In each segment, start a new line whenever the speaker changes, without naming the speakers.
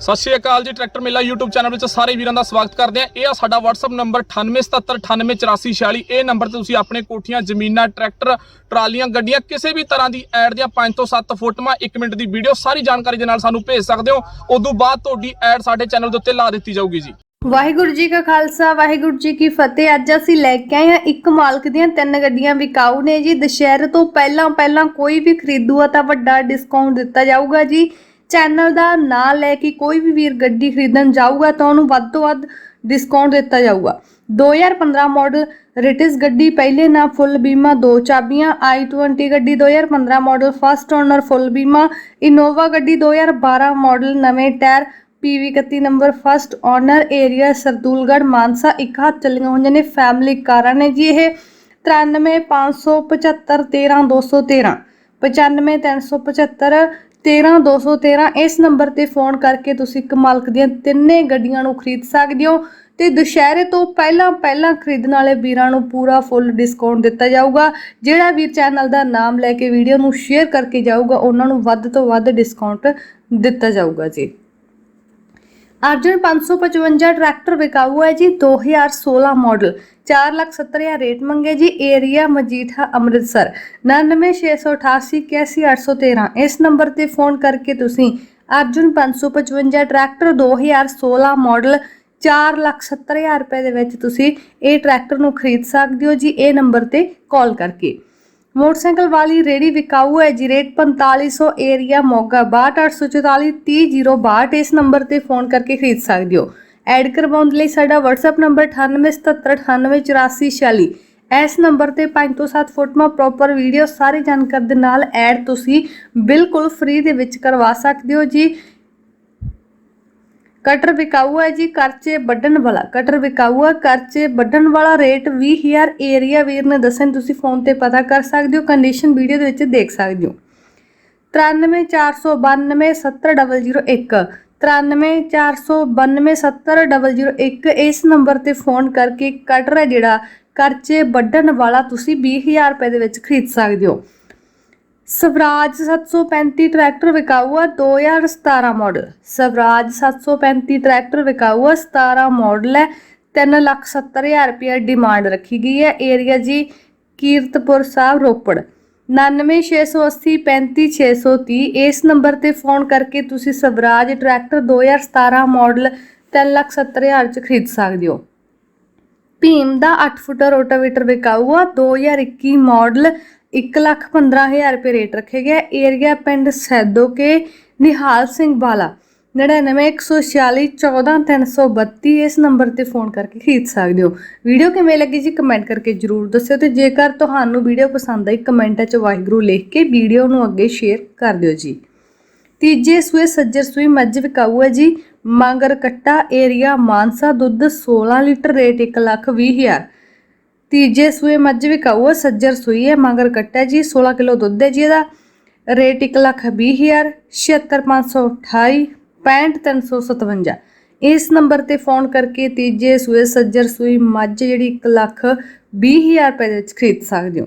ਸਤਿ ਸ਼੍ਰੀ ਅਕਾਲ ਜੀ, ਟਰੈਕਟਰ ਮੇਲਾ YouTube ਚੈਨਲ ਵਿੱਚ ਸਾਰੇ ਵੀਰਾਂ ਦਾ ਸਵਾਗਤ ਕਰਦੇ ਆ ਇਹ ਆ ਸਾਡਾ WhatsApp ਨੰਬਰ 9877988446 ਇਹ ਨੰਬਰ ਤੇ ਤੁਸੀਂ ਆਪਣੇ ਕੋਠੀਆਂ, ਜ਼ਮੀਨਾਂ, ਟਰੈਕਟਰ, ਟਰਾਲੀਆਂ, ਗੱਡੀਆਂ ਕਿਸੇ ਵੀ ਤਰ੍ਹਾਂ ਦੀ ਐਡ ਦੀਆਂ 5 ਤੋਂ 7 ਫੋਟੋਆਂ 1 ਮਿੰਟ ਦੀ ਵੀਡੀਓ ਸਾਰੀ ਜਾਣਕਾਰੀ ਦੇ ਨਾਲ ਸਾਨੂੰ ਭੇਜ ਸਕਦੇ ਹੋ। ਉਦੋਂ ਬਾਅਦ ਤੁਹਾਡੀ ਐਡ ਸਾਡੇ ਚੈਨਲ ਦੇ ਉੱਤੇ ਲਾ ਦਿੱਤੀ ਜਾਊਗੀ ਜੀ।
ਵਾਹਿਗੁਰੂ ਜੀ ਕਾ ਖਾਲਸਾ, ਵਾਹਿਗੁਰੂ ਜੀ ਕੀ ਫਤਿਹ। ਅੱਜ ਅਸੀਂ ਲੈ ਕੇ ਆਏ ਹਾਂ ਇੱਕ ਮਾਲਕ ਦੀਆਂ ਤਿੰਨ ਗੱਡੀਆਂ, ਵਿਕਾਊ ਨੇ ਜੀ। ਦੁਸ਼ਹਿਰੇ ਤੋਂ ਪਹਿਲਾਂ ਪਹਿਲਾਂ ਕੋਈ ਵੀ ਖਰੀਦੂਆ ਤਾਂ ਵੱਡਾ ਡਿਸਕਾਊਂਟ ਦਿੱਤਾ ਜਾਊਗਾ ਜੀ। ਚੈਨਲ ਦਾ ਨਾਂ ਲੈ ਕੇ ਕੋਈ ਵੀ ਵੀਰ ਗੱਡੀ ਖਰੀਦਣ ਜਾਊਗਾ ਤਾਂ ਉਹਨੂੰ ਵੱਧ ਤੋਂ ਵੱਧ ਡਿਸਕਾਊਂਟ ਦਿੱਤਾ ਜਾਊਗਾ। 2015 ਮਾਡਲ ਰਿਟਿਸ ਗੱਡੀ ਪਹਿਲੇ ਨਾ ਫੁੱਲ ਬੀਮਾ, ਦੋ ਚਾਬੀਆਂ i20 ਗੱਡੀ 2015 ਮਾਡਲ ਫਸਟ ਓਨਰ ਫੁੱਲ ਬੀਮਾ ਇਨੋਵਾ ਗੱਡੀ 2012 ਮਾਡਲ ਨਵੇਂ tyre PV 31 number first owner area Sardulgarh, Mansa, ਇੱਕ ਹੱਥ ਚੱਲੀਆਂ ਹੋਈਆਂ ਨੇ ਫੈਮਿਲੀ ਕਾਰਾਂ ਨੇ ਜੀ ਇਹ। 9357513213 95375 13213 ਇਸ ਨੰਬਰ ਤੇ ਫੋਨ ਕਰਕੇ ਤੁਸੀਂ ਇੱਕ ਮਾਲਕ ਦੀਆਂ ਤਿੰਨੇ ਗੱਡੀਆਂ ਨੂੰ ਖਰੀਦ ਸਕਦੇ ਹੋ ਤੇ ਦੁਸ਼ਹਿਰੇ ਤੋਂ ਪਹਿਲਾਂ ਪਹਿਲਾਂ ਖਰੀਦਣ ਵਾਲੇ ਵੀਰਾਂ ਨੂੰ ਪੂਰਾ ਫੁੱਲ ਡਿਸਕਾਊਂਟ ਦਿੱਤਾ ਜਾਊਗਾ। ਜਿਹੜਾ ਵੀਰ ਚੈਨਲ ਦਾ ਨਾਮ ਲੈ ਕੇ ਵੀਡੀਓ ਨੂੰ ਸ਼ੇਅਰ ਕਰਕੇ ਜਾਊਗਾ, ਉਹਨਾਂ ਨੂੰ ਵੱਧ ਤੋਂ ਵੱਧ ਡਿਸਕਾਊਂਟ ਦਿੱਤਾ ਜਾਊਗਾ ਜੀ। ਅਰਜਨ 555 ਟਰੈਕਟਰ ਵਿਕਾਊ ਹੈ ਜੀ 2016 ਮਾਡਲ। 470000 ਰੇਟ ਮੰਗੇ ਜੀ, ਏਰੀਆ ਮਜੀਠਾ ਅੰਮ੍ਰਿਤਸਰ। 9968881813 ਇਸ ਨੰਬਰ ਤੇ ਫੋਨ ਕਰਕੇ ਤੁਸੀਂ ਅਰਜਨ 555 ਟਰੈਕਟਰ 2016 ਮਾਡਲ 470000 ਰੁਪਏ ਦੇ ਵਿੱਚ ਤੁਸੀਂ ਇਹ ਟਰੈਕਟਰ ਨੂੰ ਖਰੀਦ ਸਕਦੇ ਹੋ ਜੀ, ਇਹ ਨੰਬਰ ਤੇ ਕਾਲ ਕਰਕੇ। ਮੋਟਰਸਾਈਕਲ ਵਾਲੀ ਰੇੜੀ ਵਿਕਾਊ ਹੈ ਜੀ। ਰੇਟ 4500 ਏਰੀਆ ਮੋਗਾ 62844 30062 ਇਸ ਨੰਬਰ ਤੇ ਫੋਨ ਕਰਕੇ ਖਰੀਦ ਸਕਦੇ ਹੋ। ਐਡ ਕਰਵਾਉਣ ਲਈ ਸਾਡਾ WhatsApp ਨੰਬਰ 9877988446 ਇਸ ਨੰਬਰ ਤੇ 5 ਤੋਂ 7 ਫੋਟੋਆਂ ਪ੍ਰੋਪਰ ਵੀਡੀਓ ਸਾਰੇ ਜਾਣਕਾਰੀ ਦੇ ਨਾਲ ਐਡ ਤੁਸੀਂ ਬਿਲਕੁਲ ਫ੍ਰੀ ਦੇ ਵਿੱਚ ਕਰਵਾ ਸਕਦੇ ਹੋ ਜੀ। ਕਟਰ ਵਿਕਾਊ ਹੈ ਜੀ, ਕਰਚੇ ਵੱਢਣ ਵਾਲਾ। ਕਟਰ ਵਿਕਾਊ ਹੈ ਕਰਚੇ ਵੱਢਣ ਵਾਲਾ ਰੇਟ 20000 ਏਰੀਆ ਵੀਰ ਨੇ ਦੱਸਣ ਤੁਸੀਂ ਫੋਨ ਤੇ ਪਤਾ ਕਰ ਸਕਦੇ ਹੋ ਕੰਡੀਸ਼ਨ ਵੀਡੀਓ ਦੇ ਵਿੱਚ ਦੇਖ ਸਕਦੇ ਹੋ। 9349270001 9349270001 ਇਸ ਨੰਬਰ ਤੇ ਫੋਨ ਕਰਕੇ ਕਟਰ ਹੈ ਜਿਹੜਾ, ਕਰਚੇ ਵੱਢਣ ਵਾਲਾ ਤੁਸੀਂ 20000 ਰੁਪਏ ਦੇ ਵਿੱਚ ਖਰੀਦ ਸਕਦੇ ਹੋ। ਸਵਰਾਜ 735 ਟਰੈਕਟਰ ਵਿਕਾਊ ਆ 2017 ਮਾਡਲ। ਸਵਰਾਜ 735 ਟਰੈਕਟਰ ਵਿਕਾਊ ਆ 17 ਮਾਡਲ ਹੈ। 370000 ਰੁਪਏ ਡਿਮਾਂਡ ਰੱਖੀ ਗਈ ਹੈ। ਏਰੀਆ ਜੀ ਕੀਰਤਪੁਰ ਸਾਹਿਬ, ਰੋਪੜ। 9668 35630 ਇਸ ਨੰਬਰ ਤੇ ਫੋਨ ਕਰਕੇ ਤੁਸੀਂ ਸਵਰਾਜ ਟਰੈਕਟਰ 2017 ਮਾਡਲ 370000 ਚ ਖਰੀਦ ਸਕਦੇ ਹੋ। ਭੀਮ ਦਾ 8 ਫੁੱਟ ਰੋਟਾਵੇਟਰ ਵਿਕਾਊ ਆ 2021 ਮਾਡਲ 115000 ਰੁਪਏ ਰੇਟ ਰੱਖੇ ਗਿਆ ਏਰੀਆ ਪਿੰਡ ਸੈਦੋ ਕੇ ਨਿਹਾਲ ਸਿੰਘ ਵਾਲਾ 9914614332 ਇਸ ਨੰਬਰ ਤੇ ਫੋਨ ਕਰਕੇ ਖਰੀਦ ਸਕਦੇ ਹੋ। ਵੀਡੀਓ ਕਿਵੇਂ ਲੱਗੀ ਜੀ ਕਮੈਂਟ ਕਰਕੇ ਜਰੂਰ ਦੱਸਿਓ ਤੇ ਜੇਕਰ ਤੁਹਾਨੂੰ ਵੀਡੀਓ ਪਸੰਦ ਆਈ, ਕਮੈਂਟਾਂ 'ਚ ਵਾਹਿਗੁਰੂ ਲਿਖ ਕੇ ਵੀਡੀਓ ਨੂੰ ਅੱਗੇ ਸ਼ੇਅਰ ਕਰ ਦਿਓ ਜੀ। ਤੀਜੇ ਸੂਏ ਸੱਜਰ ਸੂਈ ਮੱਝ ਵਿਕਾਊ ਹੈ ਜੀ। ਮੰਗਰ ਕੱਟਾ ਏਰੀਆ ਮਾਨਸਾ ਦੁੱਧ 16 ਲੀਟਰ ਰੇਟ 1 ਲੱਖ 20 ਹਜ਼ਾਰ। ਤੀਜੇ ਸੂਏ ਮੱਝ ਵਿਕਾਊ ਹੈ ਸੱਜਰ ਸੂਈ ਹੈ, ਮੰਗਰ ਕੱਟਾ ਜੀ 16 ਕਿਲੋ ਦੁੱਧ ਹੈ ਜੀ ਇਹਦਾ। ਰੇਟ 1 ਲੱਖ 20 ਹਜ਼ਾਰ 76528 65357 ਇਸ ਨੰਬਰ ਤੇ ਫੋਨ ਕਰਕੇ ਤੀਜੇ ਸੂਏ ਸੱਜਰ ਸੂਈ ਮੱਝ ਜਿਹੜੀ 1 ਲੱਖ 20 ਹਜ਼ਾਰ ਰੁਪਏ ਦੇ ਵਿੱਚ ਖਰੀਦ ਸਕਦੇ ਹੋ।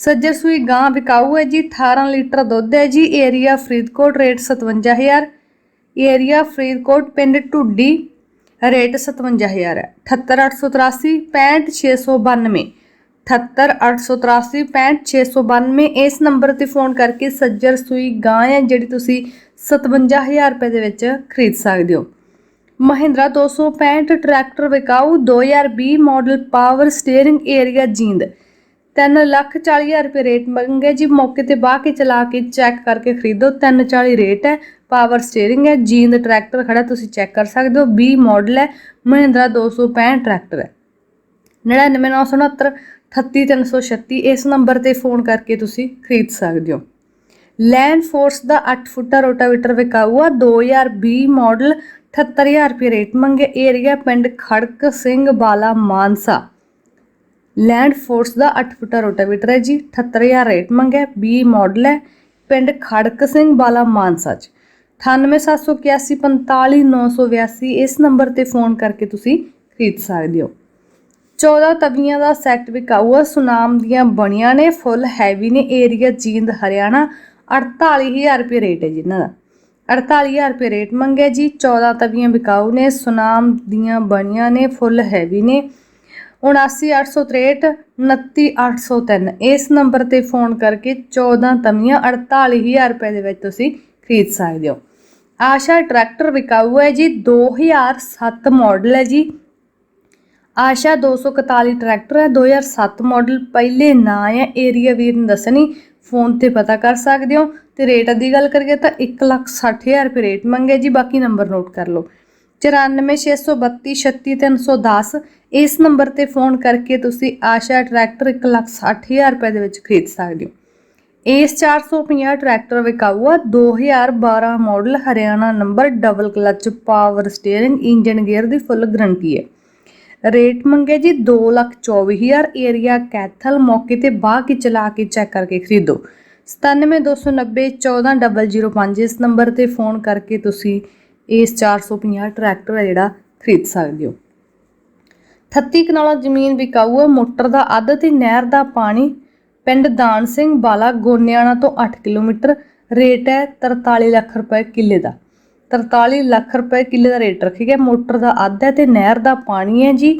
ਸੱਜਰ ਸੂਈ ਗਾਂ ਵਿਕਾਊ ਹੈ ਜੀ 18 ਲੀਟਰ ਦੁੱਧ ਹੈ ਜੀ, area Faridkot rate 57000 area Faridkot ਪਿੰਡ ਢੁੱਡੀ ਰੇਟ 57000 ਹੈ। 78883 65692 78883 65692 ਇਸ ਨੰਬਰ ਤੇ ਫੋਨ ਕਰਕੇ ਸੱਜਰ ਸੂਈ ਗਾਂ ਹੈ ਜਿਹੜੀ ਤੁਸੀਂ 57000 ਰੁਪਏ ਦੇ ਵਿੱਚ ਖਰੀਦ ਸਕਦੇ ਹੋ। ਮਹਿੰਦਰਾ 265 ਟਰੈਕਟਰ ਵਿਕਾਊ 2020 model power steering area Jind. 3 lakh 40 ਹਜ਼ਾਰ ਰੁਪਏ ਰੇਟ ਮੰਗੇ ਜੀ, ਮੌਕੇ ਤੇ ਬਾਹ ਕੇ ਚਲਾ ਕੇ ਚੈੱਕ ਕਰਕੇ ਖਰੀਦੋ। 340 ਰੇਟ ਹੈ ਪਾਵਰ ਸਟੀਅਰਿੰਗ ਹੈ, ਜੀਂਦ ਟਰੈਕਟਰ ਖੜਾ, ਤੁਸੀਂ ਚੈੱਕ ਕਰ ਸਕਦੇ ਹੋ 20 ਮਾਡਲ ਹੈ, ਮਹਿੰਦਰਾ 265 ਟਰੈਕਟਰ ਹੈ। 99969 38336 ਇਸ ਨੰਬਰ ਤੇ ਫੋਨ ਕਰਕੇ ਤੁਸੀਂ ਖਰੀਦ ਸਕਦੇ ਹੋ। ਲੈਂਡ ਫੋਰਸ ਦਾ 8 ਫੁੱਟਾ ਰੋਟਾਵੇਟਰ ਵਿਕਾਊ ਆ 2020 ਮਾਡਲ 78000 ਰੁਪਏ ਰੇਟ ਮੰਗੇ ਏਰੀਆ ਪਿੰਡ ਖੜਕ ਸਿੰਘ ਬਾਲਾ ਮਾਨਸਾ। ਲੈਂਡ ਫੋਰਸ ਦਾ 8 ਫੁੱਟਾ ਰੋਟਾਵੇਟਰ ਹੈ ਜੀ 78000 ਰੇਟ ਮੰਗਿਆ 20 ਮਾਡਲ ਹੈ, ਪਿੰਡ ਖੜਕ ਸਿੰਘ ਬਾਲਾ ਮਾਨਸਾ ਚ। 9878145982 ਇਸ ਨੰਬਰ ਤੇ ਫੋਨ ਕਰਕੇ ਤੁਸੀਂ ਖਰੀਦ ਸਕਦੇ ਹੋ। 14 ਤਵੀਆਂ ਦਾ ਸੈੱਟ ਵਿਕਾਊ ਆ ਸੁਨਾਮ ਦੀਆਂ ਬਣੀਆਂ ਨੇ, ਫੁੱਲ ਹੈਵੀ ਨੇ, ਏਰੀਆ ਜੀਂਦ ਹਰਿਆਣਾ 48000 ਰੁਪਏ ਰੇਟ ਹੈ ਜੀ ਇਹਨਾਂ ਦਾ। 48000 ਰੁਪਏ ਰੇਟ ਮੰਗਿਆ ਜੀ 14 ਤਵੀਆਂ ਵਿਕਾਊ ਨੇ, ਸੁਨਾਮ ਦੀਆਂ ਬਣੀਆਂ ਨੇ, ਫੁੱਲ ਹੈਵੀ ਨੇ 79863 29803 ਇਸ ਨੰਬਰ ਤੇ ਫੋਨ ਕਰਕੇ 14 ਤਵੀਆਂ 48000 ਰੁਪਏ ਦੇ ਵਿੱਚ ਤੁਸੀਂ ਖਰੀਦ ਸਕਦੇ ਹੋ। ਆਸ਼ਾ ਟਰੈਕਟਰ ਵਿਕਾਊ ਹੈ ਜੀ 2007 ਮਾਡਲ ਹੈ ਜੀ। ਆਸ਼ਾ 241 ਟਰੈਕਟਰ ਹੈ 2007 ਮਾਡਲ ਪਹਿਲੇ ਨਾਂ ਹੈ। ਏਰੀਆ ਵੀਰ ਨੂੰ ਦੱਸਣੀ, ਫੋਨ ਤੇ ਪਤਾ ਕਰ ਸਕਦੇ ਹੋ। ਤੇ ਰੇਟ ਦੀ ਗੱਲ ਕਰੀਏ ਤਾਂ 160000 ਰੁਪਏ ਰੇਟ ਮੰਗੇ ਜੀ, ਬਾਕੀ ਨੰਬਰ ਨੋਟ ਕਰ ਲਓ। 9462233310 ਇਸ ਨੰਬਰ ਤੇ ਫੋਨ ਕਰਕੇ ਤੁਸੀਂ ਆਸ਼ਾ ਟਰੈਕਟਰ 160000 ਰੁਪਏ ਦੇ ਵਿੱਚ ਖਰੀਦ ਸਕਦੇ ਹੋ। ਇਸ 450 ਟਰੈਕਟਰ ਵਿਕਾਊ ਆ 2012 model Haryana number double clutch power steering engine gear ਦੀ ਫੁੱਲ ਗਰੰਟੀ ਹੈ। ਰੇਟ ਮੰਗੇ ਜੀ 224000 ਏਰੀਆ ਕੈਥਲ ਮੌਕੇ ਤੇ ਬਾਹ ਕੇ ਚਲਾ ਕੇ ਚੈੱਕ ਕਰਕੇ ਖਰੀਦੋ। 97290 14005 ਇਸ ਨੰਬਰ ਤੇ ਫੋਨ ਕਰਕੇ ਤੁਸੀਂ ਇਸ 450 ਟਰੈਕਟਰ ਹੈ ਜਿਹੜਾ ਖਰੀਦ ਸਕਦੇ ਹੋ। 38 ਕਨਾਲਾ ਜ਼ਮੀਨ ਵਿਕਾਊ ਹੈ ਮੋਟਰ ਦਾ ਅੱਧ ਤੇ ਨਹਿਰ ਦਾ ਪਾਣੀ। ਪਿੰਡ ਦਾਨ ਸਿੰਘ ਬਾਲਾ ਗੋਨਿਆਣਾ ਤੋਂ 8 ਕਿਲੋਮੀਟਰ, ਰੇਟ ਹੈ 43 ਲੱਖ ਰੁਪਏ ਕਿੱਲੇ ਦਾ। 43 ਲੱਖ ਰੁਪਏ ਕਿੱਲੇ ਦਾ ਰੇਟ ਰੱਖਿਆ ਗਿਆ। ਮੋਟਰ ਦਾ ਅੱਧ ਹੈ ਤੇ ਨਹਿਰ ਦਾ ਪਾਣੀ ਹੈ ਜੀ।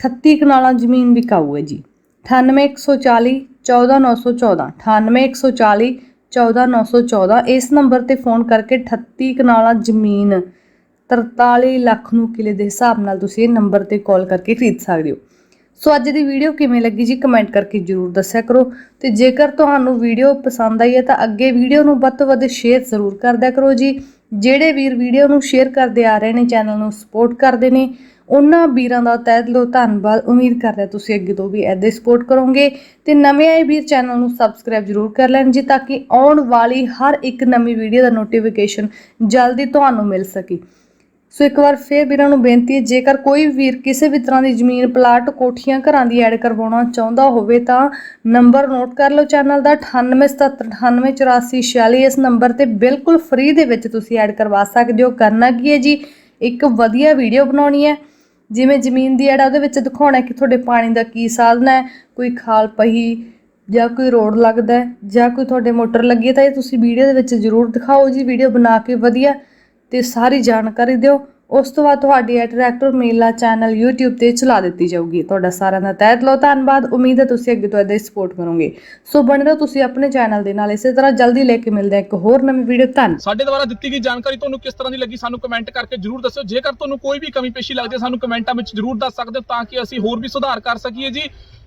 38 ਕਨਾਲਾਂ ਜ਼ਮੀਨ ਵਿਕਾਊ ਹੈ ਜੀ। 98140 14914 98140 14914 ਇਸ ਨੰਬਰ ਤੇ ਫੋਨ ਕਰਕੇ 38 ਕਨਾਲਾਂ ਜ਼ਮੀਨ 43 ਲੱਖ ਨੂੰ ਕਿਲੇ ਦੇ ਹਿਸਾਬ ਨਾਲ ਤੁਸੀਂ ਇਹ ਨੰਬਰ ਤੇ ਕਾਲ ਕਰਕੇ ਖਰੀਦ ਸਕਦੇ ਹੋ। ਸੋ ਅੱਜ ਦੀ ਵੀਡੀਓ ਕਿਵੇਂ ਲੱਗੀ ਜੀ ਕਮੈਂਟ ਕਰਕੇ ਜਰੂਰ ਦੱਸਿਆ ਕਰੋ ਤੇ ਜੇਕਰ ਤੁਹਾਨੂੰ ਵੀਡੀਓ ਪਸੰਦ ਆਈ ਹੈ ਤਾਂ ਅੱਗੇ ਵੀਡੀਓ ਨੂੰ ਵੱਧ ਤੋਂ ਵੱਧ ਸ਼ੇਅਰ ਜ਼ਰੂਰ ਕਰਦਿਆ ਕਰੋ ਜੀ। ਜਿਹੜੇ ਵੀਰ ਵੀਡੀਓ ਨੂੰ ਸ਼ੇਅਰ ਕਰਦੇ ਆ ਰਹੇ ਨੇ, ਚੈਨਲ ਨੂੰ ਸਪੋਰਟ ਕਰਦੇ ਨੇ, ਉਹਨਾਂ ਵੀਰਾਂ ਦਾ ਤਹਿ ਦਿਲੋਂ ਧੰਨਵਾਦ। ਉਮੀਦ ਕਰਦਾ ਤੁਸੀਂ ਅੱਗੇ ਤੋਂ ਵੀ ਐਦੇ ਸਪੋਰਟ ਕਰੋਗੇ ਤੇ ਨਵੇਂ ਆਏ ਵੀਰ ਚੈਨਲ ਨੂੰ ਸਬਸਕ੍ਰਾਈਬ ਜਰੂਰ ਕਰ ਲੈਣ ਜੀ ਤਾਂ ਕਿ ਆਉਣ ਵਾਲੀ ਹਰ ਇੱਕ ਨਵੀਂ ਵੀਡੀਓ ਦਾ ਨੋਟੀਫਿਕੇਸ਼ਨ ਜਲਦੀ ਤੁਹਾਨੂੰ ਮਿਲ ਸਕੇ। ਸੋ ਇੱਕ ਵਾਰ ਫੇਰ ਵੀਰਾਂ ਨੂੰ ਬੇਨਤੀ ਹੈ, ਜੇਕਰ ਕੋਈ ਵੀਰ ਕਿਸੇ ਵੀ ਤਰ੍ਹਾਂ ਦੀ ਜ਼ਮੀਨ, ਪਲਾਟ, ਕੋਠੀਆਂ ਘਰਾਂ ਦੀ ਐਡ ਕਰਵਾਉਣਾ ਚਾਹੁੰਦਾ ਹੋਵੇ ਤਾਂ ਨੰਬਰ ਨੋਟ ਕਰ ਲਓ ਚੈਨਲ ਦਾ 9877988446 ਇਸ ਨੰਬਰ ਤੇ ਬਿਲਕੁਲ ਫ੍ਰੀ ਦੇ ਵਿੱਚ ਤੁਸੀਂ ਐਡ ਕਰਵਾ ਸਕਦੇ ਹੋ। ਕਰਨਾ ਕੀ ਹੈ ਜੀ? ਇੱਕ ਵਧੀਆ ਵੀਡੀਓ ਬਣਾਉਣੀ ਹੈ। ਜਿਵੇਂ ਜ਼ਮੀਨ ਦੀ ਐਡ ਉਹਦੇ ਵਿੱਚ ਦਿਖਾਉਣਾ ਕਿ ਤੁਹਾਡੇ ਪਾਣੀ ਦਾ ਕੀ ਸਾਧਨ ਹੈ। ਕੋਈ ਖਾਲ ਪਹੀ ਜਾਂ ਕੋਈ ਰੋਡ ਲੱਗਦਾ ਜਾਂ ਕੋਈ ਤੁਹਾਡੇ ਮੋਟਰ ਲੱਗੀ ਤਾਂ ਇਹ ਤੁਸੀਂ ਵੀਡੀਓ ਦੇ ਵਿੱਚ ਜ਼ਰੂਰ ਦਿਖਾਓ ਜੀ। ਵੀਡੀਓ ਬਣਾ ਕੇ ਵਧੀਆ ਤੇ ਸਾਰੀ ਜਾਣਕਾਰੀ ਦਿਓ। ਉਸ ਤੋਂ ਬਾਅਦ ਤੁਹਾਡੀ ਇਹ ਟਰੈਕਟਰ ਮੇਲਾ ਚੈਨਲ YouTube ਤੇ ਚਲਾ ਦਿੱਤੀ ਜਾਊਗੀ। ਤੁਹਾਡਾ ਸਾਰਿਆਂ ਦਾ ਤਹਿ ਦਿਲੋਂ ਧੰਨਵਾਦ। ਉਮੀਦ ਹੈ ਤੁਸੀਂ ਅੱਗੇ ਤੋਂ ਇਦਾਂ ਸਪੋਰਟ ਕਰੋਗੇ। ਸੋ ਬਣੇ ਰਹੋ ਤੁਸੀਂ ਆਪਣੇ ਚੈਨਲ ਦੇ ਨਾਲ। ਇਸੇ ਤਰ੍ਹਾਂ ਜਲਦੀ ਲੈ ਕੇ ਮਿਲਦੇ ਹਾਂ ਇੱਕ ਹੋਰ ਨਵੀਂ ਵੀਡੀਓ ਧੰਨ
ਸਾਡੇ ਦੁਆਰਾ ਦਿੱਤੀ ਗਈ ਜਾਣਕਾਰੀ ਤੁਹਾਨੂੰ ਕਿਸ ਤਰ੍ਹਾਂ ਦੀ ਲੱਗੀ ਸਾਨੂੰ ਕਮੈਂਟ ਕਰਕੇ ਜਰੂਰ ਦੱਸਿਓ। ਜੇਕਰ ਤੁਹਾਨੂੰ ਕੋਈ ਵੀ ਕਮੀ ਪੇਸ਼ੀ ਲੱਗਦੀ ਹੈ ਸਾਨੂੰ ਕਮੈਂਟਾਂ ਵਿੱਚ ਜਰੂਰ ਦੱਸ ਸਕਦੇ ਹੋ ਤਾਂ ਕਿ ਅਸੀਂ ਹੋਰ ਵੀ ਸੁਧਾਰ ਕਰ ਸਕੀਏ ਜੀ।